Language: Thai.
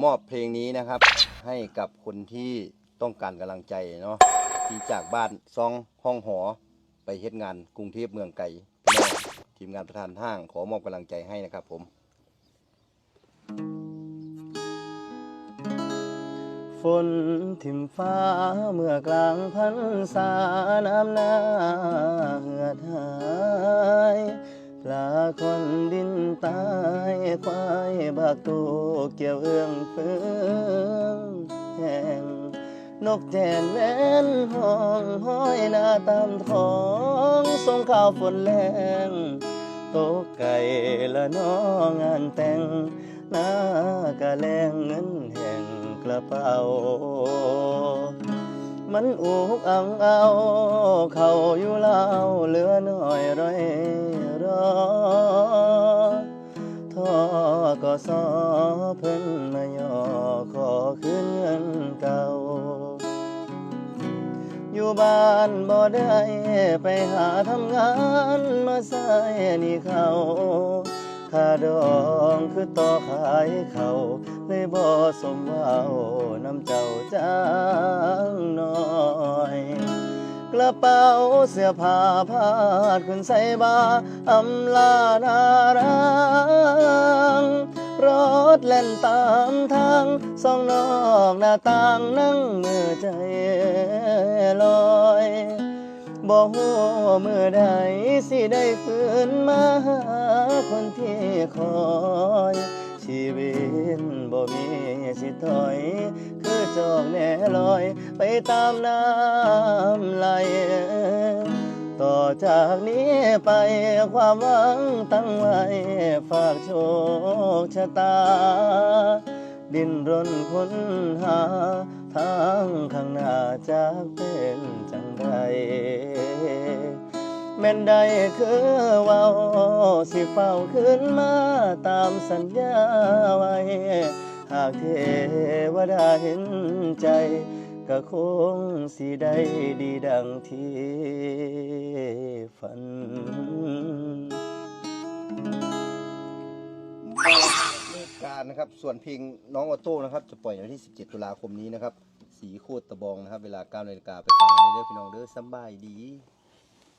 มอบเพลงนี้นะครับ ให้กับคนที่ต้องการกำลังใจเนาะที่จากบ้านซองห้องหอ ไปเฮ็ดงานกรุงเทพเมืองไกลทีมงานประธานห้างขอมอบกำลังใจให้นะครับผมฝนทิ่มฟ้าเมื่อกลางพันษาน้ำหน้าเหือดหาย คนดินตายควายบากตูเกี่ยวเอื้องเฟืองแห้งนกแจนแม่นห้องห้อยหน้าตามท้องส่งข่าวฝนแรงตกไก่ละน้องงานแต่งหน้ากะแลงเงินแห่งกระเป๋า มันอุกอังเอา เขาอยู่เล่าเหลือน้อยร้อย สอเพิ่นมาย่อขอคืนเงินเก่า อยู่บ้านบ่ได้ไปหาทำงานมาใส่หนี่เขาค่าดองคือต่อขายเขาเลยบ่สมว้าน้ำเจ้าจ้างน้อยกระเป๋าเสื้อผ้าพาดขึ้นใส่บาอำลาดารัง ถเล่นตามทางสองนอกหน้าต่างนั่งมือใจลอยบ่ฮู้มือใดสิได้คืนมาหาคนที่คอยชีวิตบ่มีสิถอย คือจอกแน่ลอย ไปตามน้ำไหล ต่อจากนี้ไปความหวังตั้งไว้ฝากโชคชะตา ดินรนค้นหา ทางข้างหน้าจากเป็นจังใดแม่นใดคือเว่าสิเฝ้าขึ้นมาตามสัญญาไว้ หากเทวดาเห็นใจ ก็คงสิได้ดีดังที่ฝันการนะครับ ส่วนเพลงน้องออโต้นะครับ จะปล่อยวันที่ 17 ตุลาคมนี้นะครับ สีโคตรตะบองนะครับ เวลา9นาฬิกาไปฟังนี้เด้อพี่น้องเด้อสำบายดี